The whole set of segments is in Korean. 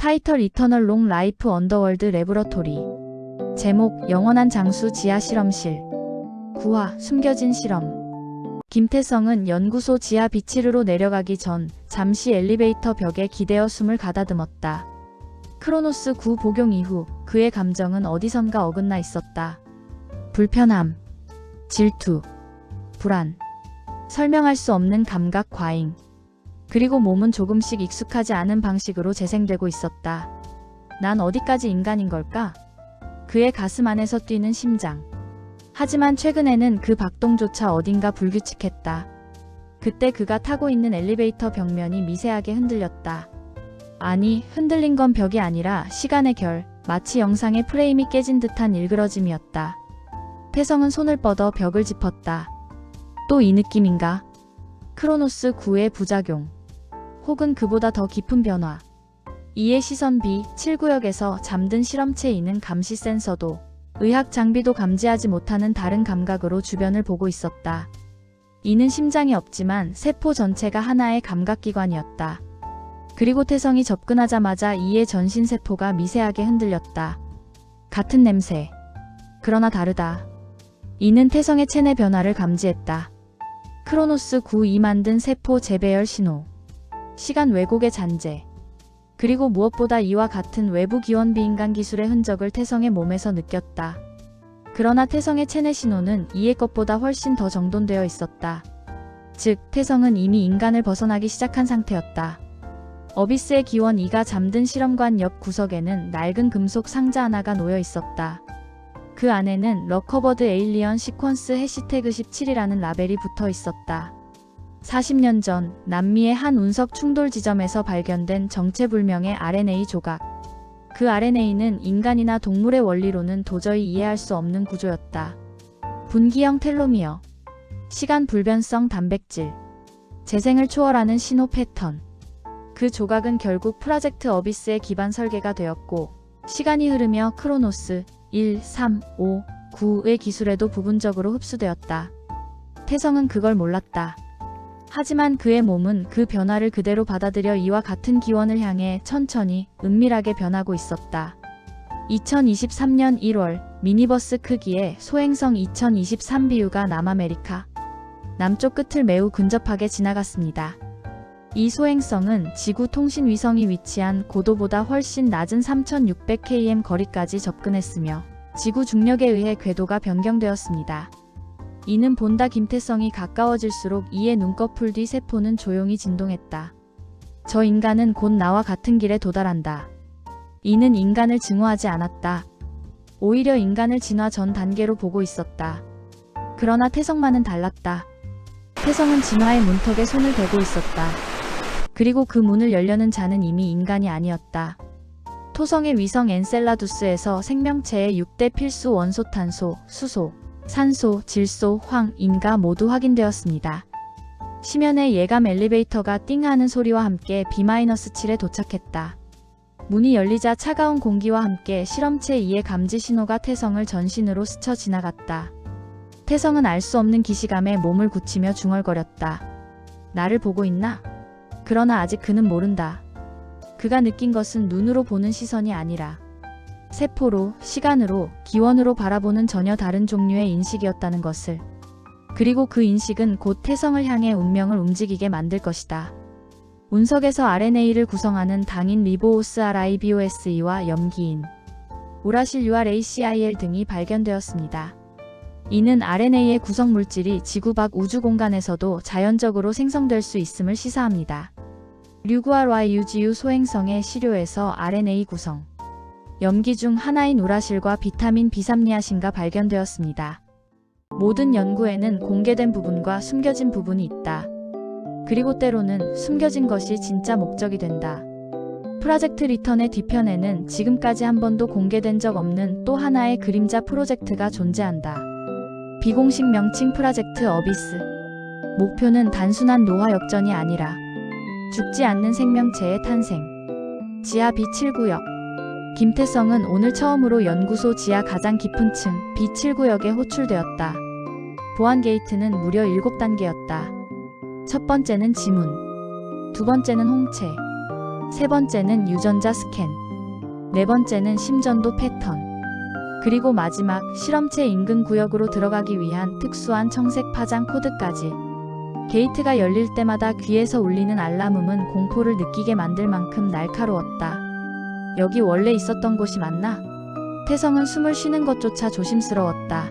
타이틀 이터널 롱 라이프 언더월드 레브러토리. 제목 영원한 장수 지하 실험실. 9화 숨겨진 실험. 김태성은 연구소 지하 비치르로 내려가기 전 잠시 엘리베이터 벽에 기대어 숨을 가다듬었다. 크로노스 9 복용 이후 그의 감정은 어디선가 어긋나 있었다. 불편함, 질투, 불안, 설명할 수 없는 감각 과잉, 그리고 몸은 조금씩 익숙하지 않은 방식으로 재생되고 있었다. 난 어디까지 인간인 걸까? 그의 가슴 안에서 뛰는 심장. 하지만 최근에는 그 박동조차 어딘가 불규칙했다. 그때 그가 타고 있는 엘리베이터 벽면이 미세하게 흔들렸다. 아니, 흔들린 건 벽이 아니라 시간의 결, 마치 영상의 프레임이 깨진 듯한 일그러짐이었다. 태성은 손을 뻗어 벽을 짚었다. 또 이 느낌인가? 크로노스 9의 부작용. 혹은 그보다 더 깊은 변화. 이의 시선 B 7구역에서 잠든 실험체이는 감시 센서도 의학 장비도 감지하지 못하는 다른 감각으로 주변을 보고 있었다. 이는 심장이 없지만 세포 전체가 하나의 감각기관이었다. 그리고 태성이 접근하자마자 이의 전신세포가 미세하게 흔들렸다. 같은 냄새. 그러나 다르다. 이는 태성의 체내 변화를 감지했다. 크로노스 9이 만든 세포 재배열 신호. 시간 왜곡의 잔재. 그리고 무엇보다 이와 같은 외부 기원 비인간 기술의 흔적을 태성의 몸에서 느꼈다. 그러나 태성의 체내 신호는 이의 것보다 훨씬 더 정돈되어 있었다. 즉, 태성은 이미 인간을 벗어나기 시작한 상태였다. 어비스의 기원 2가 잠든 실험관 옆 구석에는 낡은 금속 상자 하나가 놓여 있었다. 그 안에는 러커버드 에일리언 시퀀스 해시태그 17이라는 라벨이 붙어 있었다. 40년 전 남미의 한 운석 충돌 지점에서 발견된 정체불명의 RNA 조각. 그 RNA는 인간이나 동물의 원리로는 도저히 이해할 수 없는 구조였다. 분기형 텔로미어, 시간 불변성 단백질, 재생을 초월하는 신호 패턴. 그 조각은 결국 프로젝트 어비스의 기반 설계가 되었고, 시간이 흐르며 크로노스 1, 3, 5, 9의 기술에도 부분적으로 흡수되었다. 태성은 그걸 몰랐다. 하지만 그의 몸은 그 변화를 그대로 받아들여 이와 같은 기원을 향해 천천히 은밀하게 변하고 있었다. 2023년 1월 미니버스 크기의 소행성 2023BU가 남아메리카 남쪽 끝을 매우 근접하게 지나갔습니다. 이 소행성은 지구 통신 위성이 위치한 고도보다 훨씬 낮은 3600km 거리까지 접근했으며 지구 중력에 의해 궤도가 변경되었습니다. 이는 본다 김태성이 가까워질수록 이의 눈꺼풀 뒤 세포는 조용히 진동했다. 저 인간은 곧 나와 같은 길에 도달한다. 이는 인간을 증오하지 않았다. 오히려 인간을 진화 전 단계로 보고 있었다. 그러나 태성만은 달랐다. 태성은 진화의 문턱에 손을 대고 있었다. 그리고 그 문을 열려는 자는 이미 인간이 아니었다. 토성의 위성 엔셀라두스에서 생명체의 6대 필수 원소 탄소, 수소, 산소, 질소, 황, 인가 모두 확인되었습니다. 심연의 예감 엘리베이터가 띵 하는 소리와 함께 B-7에 도착했다. 문이 열리자 차가운 공기와 함께 실험체 2의 감지 신호가 태성을 전신으로 스쳐 지나갔다. 태성은 알 수 없는 기시감에 몸을 굳히며 중얼거렸다. 나를 보고 있나? 그러나 아직 그는 모른다. 그가 느낀 것은 눈으로 보는 시선이 아니라 세포로, 시간으로, 기원으로 바라보는 전혀 다른 종류의 인식이었다는 것을. 그리고 그 인식은 곧 태성을 향해 운명을 움직이게 만들 것이다. 운석에서 RNA를 구성하는 당인 리보오스 RIBOSE와 염기인, 우라실 URACIL 등이 발견되었습니다. 이는 RNA의 구성 물질이 지구 밖 우주 공간에서도 자연적으로 생성될 수 있음을 시사합니다. 류구아라이유지유 소행성의 시료에서 RNA 구성, 염기 중 하나인 우라실과 비타민 비삼니아신가 발견되었습니다. 모든 연구에는 공개된 부분과 숨겨진 부분이 있다. 그리고 때로는 숨겨진 것이 진짜 목적이 된다. 프로젝트 리턴의 뒤편에는 지금까지 한 번도 공개된 적 없는 또 하나의 그림자 프로젝트가 존재한다. 비공식 명칭 프로젝트 어비스. 목표는 단순한 노화 역전이 아니라 죽지 않는 생명체의 탄생. 지하 B7구역. 김태성은 오늘 처음으로 연구소 지하 가장 깊은 층 B7구역에 호출되었다. 보안 게이트는 무려 7단계였다. 첫 번째는 지문. 두 번째는 홍채. 세 번째는 유전자 스캔. 네 번째는 심전도 패턴. 그리고 마지막 실험체 인근 구역으로 들어가기 위한 특수한 청색 파장 코드까지. 게이트가 열릴 때마다 귀에서 울리는 알람음은 공포를 느끼게 만들 만큼 날카로웠다. 여기 원래 있었던 곳이 맞나? 태성은 숨을 쉬는 것조차 조심스러웠다.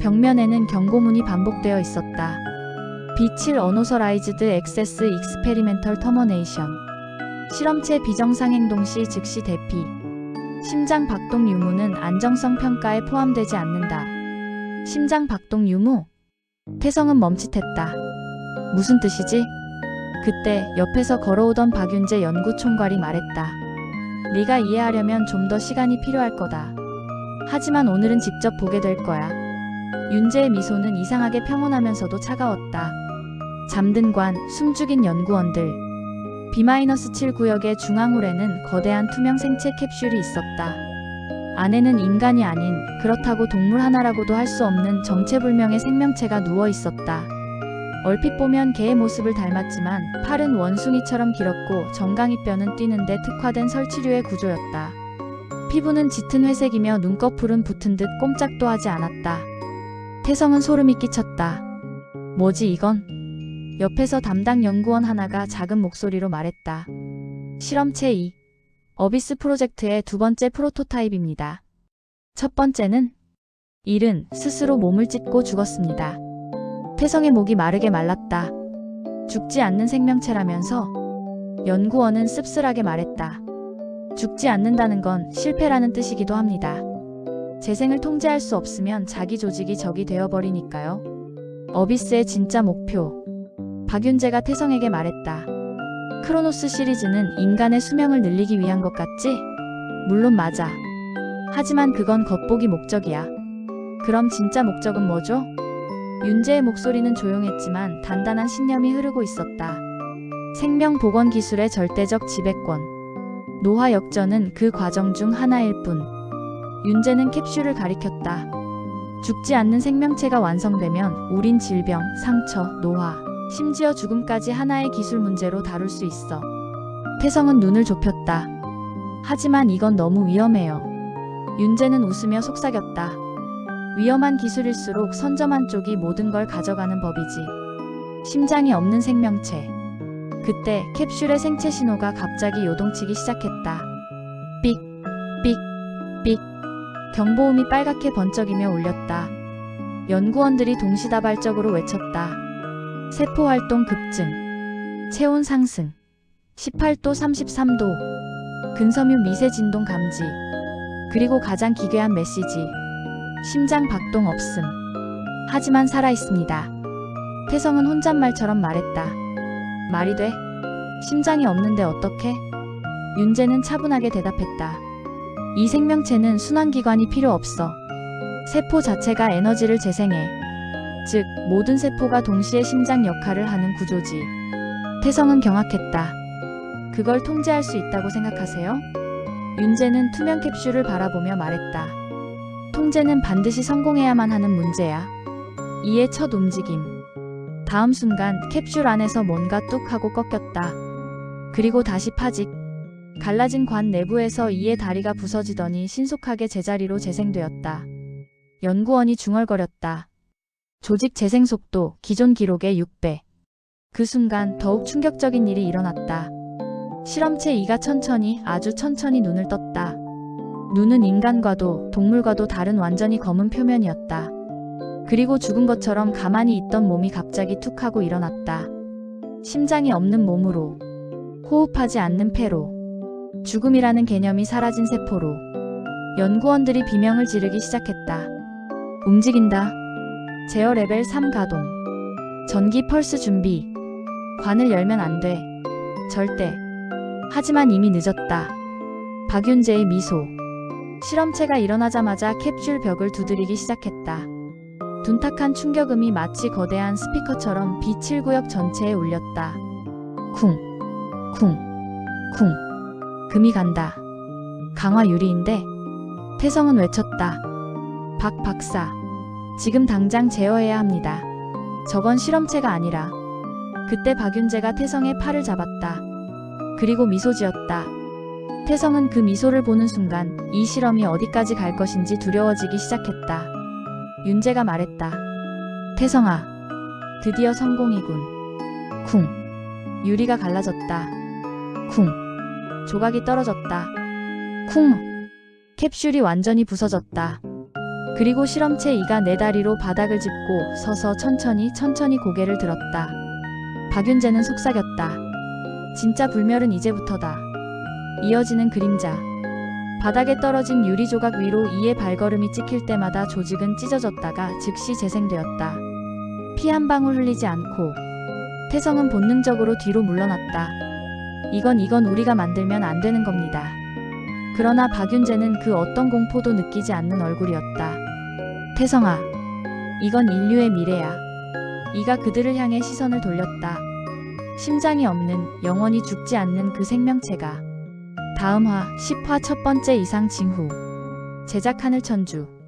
벽면에는 경고문이 반복되어 있었다. B7 어노서라이즈드 액세스 익스페리멘털 터머네이션. 실험체 비정상 행동 시 즉시 대피. 심장 박동 유무는 안정성 평가에 포함되지 않는다. 심장 박동 유무? 태성은 멈칫했다. 무슨 뜻이지? 그때 옆에서 걸어오던 박윤재 연구총괄이 말했다. 네가 이해하려면 좀 더 시간이 필요할 거다. 하지만 오늘은 직접 보게 될 거야. 윤재의 미소는 이상하게 평온하면서도 차가웠다. 잠든 관, 숨죽인 연구원들. B-7 구역의 중앙홀에는 거대한 투명 생체 캡슐이 있었다. 안에는 인간이 아닌 그렇다고 동물 하나라고도 할 수 없는 정체불명의 생명체가 누워 있었다. 얼핏 보면 개의 모습을 닮았지만 팔은 원숭이처럼 길었고 정강이 뼈는 뛰는데 특화된 설치류의 구조였다. 피부는 짙은 회색이며 눈꺼풀은 붙은 듯 꼼짝도 하지 않았다. 태성은 소름이 끼쳤다. 뭐지 이건? 옆에서 담당 연구원 하나가 작은 목소리로 말했다. 실험체 2. 어비스 프로젝트의 두 번째 프로토타입입니다. 첫 번째는 일은 스스로 몸을 찢고 죽었습니다. 태성의 목이 마르게 말랐다. 죽지 않는 생명체라면서 연구원은 씁쓸하게 말했다. 죽지 않는다는 건 실패라는 뜻이기도 합니다. 재생을 통제할 수 없으면 자기 조직이 적이 되어버리니까요. 어비스의 진짜 목표. 박윤재가 태성에게 말했다. 크로노스 시리즈는 인간의 수명을 늘리기 위한 것 같지? 물론 맞아. 하지만 그건 겉보기 목적이야. 그럼 진짜 목적은 뭐죠? 윤재의 목소리는 조용했지만 단단한 신념이 흐르고 있었다. 생명 복원 기술의 절대적 지배권. 노화 역전은 그 과정 중 하나일 뿐. 윤재는 캡슐을 가리켰다. 죽지 않는 생명체가 완성되면 우린 질병, 상처, 노화, 심지어 죽음까지 하나의 기술 문제로 다룰 수 있어. 태성은 눈을 좁혔다. 하지만 이건 너무 위험해요. 윤재는 웃으며 속삭였다. 위험한 기술일수록 선점한 쪽이 모든 걸 가져가는 법이지. 심장이 없는 생명체. 그때 캡슐의 생체 신호가 갑자기 요동치기 시작했다. 삑, 삑, 삑. 경보음이 빨갛게 번쩍이며 울렸다. 연구원들이 동시다발적으로 외쳤다. 세포 활동 급증. 체온 상승. 18도 33도. 근섬유 미세 진동 감지. 그리고 가장 기괴한 메시지. 심장 박동 없음. 하지만 살아있습니다. 태성은 혼잣말처럼 말했다. 말이 돼? 심장이 없는데 어떻게? 윤재는 차분하게 대답했다. 이 생명체는 순환기관이 필요 없어. 세포 자체가 에너지를 재생해. 즉, 모든 세포가 동시에 심장 역할을 하는 구조지. 태성은 경악했다. 그걸 통제할 수 있다고 생각하세요? 윤재는 투명 캡슐을 바라보며 말했다. 통제는 반드시 성공해야만 하는 문제야. 이의 첫 움직임. 다음 순간 캡슐 안에서 뭔가 뚝 하고 꺾였다. 그리고 다시 파직. 갈라진 관 내부에서 이의 다리가 부서지더니 신속하게 제자리로 재생되었다. 연구원이 중얼거렸다. 조직 재생 속도 기존 기록의 6배. 그 순간 더욱 충격적인 일이 일어났다. 실험체 이가 천천히 아주 천천히 눈을 떴다. 눈은 인간과도 동물과도 다른 완전히 검은 표면이었다. 그리고 죽은 것처럼 가만히 있던 몸이 갑자기 툭 하고 일어났다. 심장이 없는 몸으로, 호흡하지 않는 폐로, 죽음이라는 개념이 사라진 세포로, 연구원들이 비명을 지르기 시작했다. 움직인다. 제어 레벨 3 가동. 전기 펄스 준비. 관을 열면 안 돼. 절대. 하지만 이미 늦었다. 박윤재의 미소. 실험체가 일어나자마자 캡슐 벽을 두드리기 시작했다. 둔탁한 충격음이 마치 거대한 스피커처럼 B7 구역 전체에 울렸다. 쿵, 쿵, 쿵. 금이 간다. 강화 유리인데? 태성은 외쳤다. 박 박사. 지금 당장 제어해야 합니다. 저건 실험체가 아니라. 그때 박윤재가 태성의 팔을 잡았다. 그리고 미소 지었다. 태성은 그 미소를 보는 순간 이 실험이 어디까지 갈 것인지 두려워지기 시작했다. 윤재가 말했다. 태성아, 드디어 성공이군. 쿵. 유리가 갈라졌다. 쿵. 조각이 떨어졌다. 쿵. 캡슐이 완전히 부서졌다. 그리고 실험체 이가 네 다리로 바닥을 짚고 서서 천천히 천천히 고개를 들었다. 박윤재는 속삭였다. 진짜 불멸은 이제부터다. 이어지는 그림자. 바닥에 떨어진 유리 조각 위로 이의 발걸음이 찍힐 때마다 조직은 찢어졌다가 즉시 재생되었다. 피 한 방울 흘리지 않고 태성은 본능적으로 뒤로 물러났다. 이건 이건 우리가 만들면 안 되는 겁니다. 그러나 박윤재는 그 어떤 공포도 느끼지 않는 얼굴이었다. 태성아, 이건 인류의 미래야. 이가 그들을 향해 시선을 돌렸다. 심장이 없는 영원히 죽지 않는 그 생명체가. 다음 화 10화 첫 번째 이상 징후. 제작 하늘천주.